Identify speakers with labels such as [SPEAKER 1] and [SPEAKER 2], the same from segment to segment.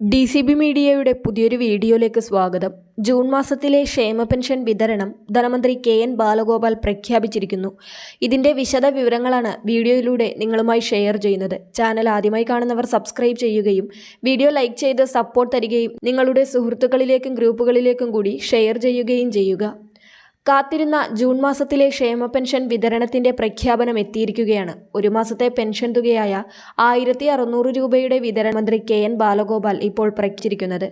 [SPEAKER 1] D C B മീഡിയയുടെ പുതിയൊരു വീഡിയോയിലേക്ക് സ്വാഗതം. ജൂൺ മാസത്തിലെ ക്ഷേമ പെൻഷൻ വിതരണം ധനമന്ത്രി കെ എൻ ബാലഗോപാൽ പ്രഖ്യാപിച്ചിരിക്കുന്നു. ഇതിന്റെ വിശദ വിവരങ്ങളാണ് വീഡിയോയിലൂടെ നിങ്ങളുമായി ഷെയർ ചെയ്യുന്നത്. ചാനൽ ആദ്യമായി കാണുന്നവർ സബ്സ്ക്രൈബ് ചെയ്യുകയും വീഡിയോ ലൈക്ക് ചെയ്ത് സപ്പോർട്ട് തരികയും നിങ്ങളുടെ സുഹൃത്തുക്കളിലേക്കും ഗ്രൂപ്പുകളിലേക്കും കൂടി ഷെയർ ചെയ്യുകയും ചെയ്യുക. കാത്തിരുന്ന ജൂൺ മാസത്തിലെ ക്ഷേമ പെൻഷൻ വിതരണത്തിന്റെ പ്രഖ്യാപനം എത്തിയിരിക്കുകയാണ്. ഒരു മാസത്തെ പെൻഷൻ തുകയായ ആയിരത്തി അറുന്നൂറ് രൂപയുടെ വിതരണ മന്ത്രി കെ എൻ ബാലഗോപാൽ ഇപ്പോൾ പ്രഖ്യാപിച്ചിരിക്കുന്നത്.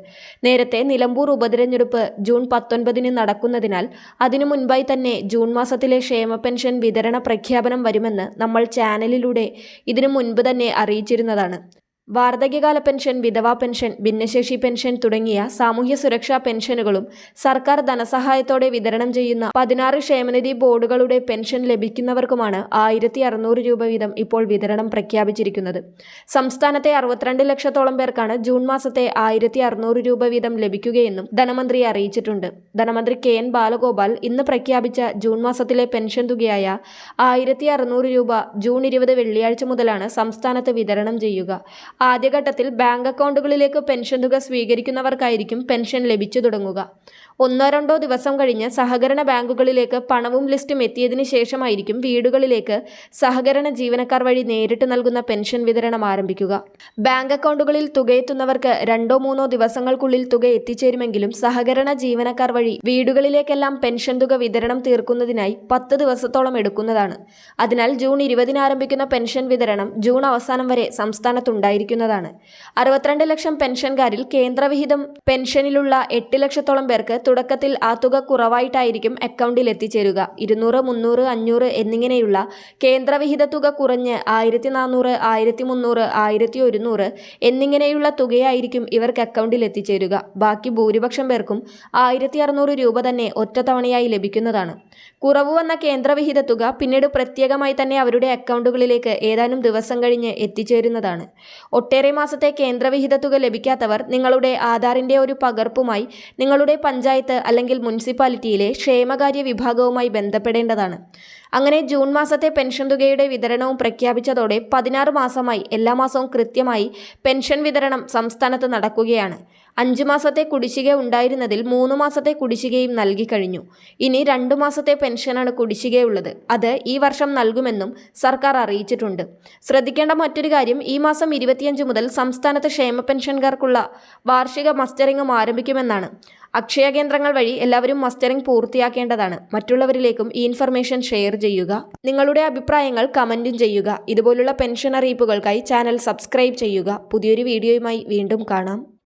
[SPEAKER 1] നേരത്തെ നിലമ്പൂർ ഉപതെരഞ്ഞെടുപ്പ് ജൂൺ പത്തൊൻപതിന് നടക്കുന്നതിനാൽ അതിനു മുൻപായി തന്നെ ജൂൺ മാസത്തിലെ ക്ഷേമ പെൻഷൻ വിതരണ പ്രഖ്യാപനം വരുമെന്ന് നമ്മൾ ചാനലിലൂടെ ഇതിനു മുൻപ് തന്നെ അറിയിച്ചിരുന്നതാണ്. വാർദ്ധക്യകാല പെൻഷൻ വിധവാ പെൻഷൻ ഭിന്നശേഷി പെൻഷൻ തുടങ്ങിയ സാമൂഹ്യ സുരക്ഷാ പെൻഷനുകളും സർക്കാർ ധനസഹായത്തോടെ വിതരണം ചെയ്യുന്ന പതിനാറ് ക്ഷേമനിധി ബോർഡുകളുടെ പെൻഷൻ ലഭിക്കുന്നവർക്കുമാണ് ആയിരത്തി അറുന്നൂറ് രൂപ വീതം ഇപ്പോൾ വിതരണം പ്രഖ്യാപിച്ചിരിക്കുന്നത്. സംസ്ഥാനത്തെ അറുപത്തിരണ്ട് ലക്ഷത്തോളം പേർക്കാണ് ജൂൺ മാസത്തെ ആയിരത്തി അറുന്നൂറ് രൂപ വീതം ലഭിക്കുകയെന്നും ധനമന്ത്രി അറിയിച്ചിട്ടുണ്ട്. ധനമന്ത്രി കെ എൻ ബാലഗോപാൽ ഇന്ന് പ്രഖ്യാപിച്ച ജൂൺ മാസത്തിലെ പെൻഷൻ തുകയായ ആയിരത്തി അറുന്നൂറ് രൂപ ജൂൺ ഇരുപത് വെള്ളിയാഴ്ച മുതലാണ് സംസ്ഥാനത്ത് വിതരണം ചെയ്യുക. ആദ്യഘട്ടത്തിൽ ബാങ്ക് അക്കൗണ്ടുകളിലേക്ക് പെൻഷൻ തുക സ്വീകരിക്കുന്നവർക്കായിരിക്കും പെൻഷൻ ലഭിച്ചു തുടങ്ങുക. ഒന്നോ രണ്ടോ ദിവസം കഴിഞ്ഞ് സഹകരണ ബാങ്കുകളിലേക്ക് പണവും ലിസ്റ്റും എത്തിയതിനു ശേഷമായിരിക്കും വീടുകളിലേക്ക് സഹകരണ ജീവനക്കാർ വഴി നേരിട്ട് നൽകുന്ന പെൻഷൻ വിതരണം ആരംഭിക്കുക. ബാങ്ക് അക്കൗണ്ടുകളിൽ തുകയെത്തുന്നവർക്ക് രണ്ടോ മൂന്നോ ദിവസങ്ങൾക്കുള്ളിൽ തുക എത്തിച്ചേരുമെങ്കിലും സഹകരണ ജീവനക്കാർ വഴി വീടുകളിലേക്കെല്ലാം പെൻഷൻ തുക വിതരണം തീർക്കുന്നതിനായി പത്ത് ദിവസത്തോളം എടുക്കുന്നതാണ്. അതിനാൽ ജൂൺ ഇരുപതിന് ആരംഭിക്കുന്ന പെൻഷൻ വിതരണം ജൂൺ അവസാനം വരെ സംസ്ഥാനത്തുണ്ടായിരിക്കുന്നതാണ് അറുപത്തിരണ്ട് ലക്ഷം പെൻഷൻകാരിൽ കേന്ദ്രവിഹിതം പെൻഷനിലുള്ള എട്ട് ലക്ഷത്തോളം പേർക്ക് തുടക്കത്തിൽ ആ തുക കുറവായിട്ടായിരിക്കും അക്കൗണ്ടിൽ എത്തിച്ചേരുക. ഇരുന്നൂറ് മുന്നൂറ് അഞ്ഞൂറ് എന്നിങ്ങനെയുള്ള കേന്ദ്രവിഹിത തുക കുറഞ്ഞ് ആയിരത്തി നാനൂറ് ആയിരത്തി മുന്നൂറ് ആയിരത്തി ഒരുന്നൂറ് എന്നിങ്ങനെയുള്ള തുകയായിരിക്കും ഇവർക്ക് അക്കൗണ്ടിൽ എത്തിച്ചേരുക. ബാക്കി ഭൂരിപക്ഷം പേർക്കും ആയിരത്തി അറുന്നൂറ് രൂപ തന്നെ ഒറ്റത്തവണയായി ലഭിക്കുന്നതാണ്. കുറവ് വന്ന കേന്ദ്രവിഹിത തുക പിന്നീട് പ്രത്യേകമായി തന്നെ അവരുടെ അക്കൗണ്ടുകളിലേക്ക് ഏതാനും ദിവസം കഴിഞ്ഞ് എത്തിച്ചേരുന്നതാണ്. ഒട്ടേറെ മാസത്തെ കേന്ദ്രവിഹിത തുക ലഭിക്കാത്തവർ നിങ്ങളുടെ ആധാറിന്റെ ഒരു പകർപ്പുമായി നിങ്ങളുടെ പഞ്ചായത്ത് അല്ലെങ്കിൽ മുനിസിപ്പാലിറ്റിയിലെ ക്ഷേമകാര്യ വിഭാഗവുമായി ബന്ധപ്പെടേണ്ടതാണ്. അങ്ങനെ ജൂൺ മാസത്തെ പെൻഷൻ തുകയുടെ വിതരണവും പ്രഖ്യാപിച്ചതോടെ പതിനാറ് മാസമായി എല്ലാ മാസവും കൃത്യമായി പെൻഷൻ വിതരണം സംസ്ഥാനത്ത് നടക്കുകയാണ്. അഞ്ചു മാസത്തെ കുടിശ്ശിക ഉണ്ടായിരുന്നതിൽ മൂന്ന് മാസത്തെ കുടിശ്ശികയും നൽകി കഴിഞ്ഞു. ഇനി രണ്ടു മാസത്തെ പെൻഷനാണ് കുടിശ്ശികയുള്ളത്. അത് ഈ വർഷം നൽകുമെന്നും സർക്കാർ അറിയിച്ചിട്ടുണ്ട്. ശ്രദ്ധിക്കേണ്ട മറ്റൊരു കാര്യം ഈ മാസം ഇരുപത്തിയഞ്ച് മുതൽ സംസ്ഥാനത്ത് ക്ഷേമ പെൻഷൻകാർക്കുള്ള വാർഷിക മസ്റ്ററിംഗും ആരംഭിക്കുമെന്നാണ്. അക്ഷയ കേന്ദ്രങ്ങൾ വഴി എല്ലാവരും മസ്റ്ററിംഗ് പൂർത്തിയാക്കേണ്ടതാണ്. മറ്റുള്ളവരിലേക്കും ഈ ഇൻഫർമേഷൻ ഷെയർ ചെയ്യുക. നിങ്ങളുടെ അഭിപ്രായങ്ങൾ കമന്റും ചെയ്യുക. ഇതുപോലുള്ള പെൻഷൻ അറിയിപ്പുകൾക്കായി ചാനൽ സബ്സ്ക്രൈബ് ചെയ്യുക. പുതിയൊരു വീഡിയോയുമായി വീണ്ടും കാണാം.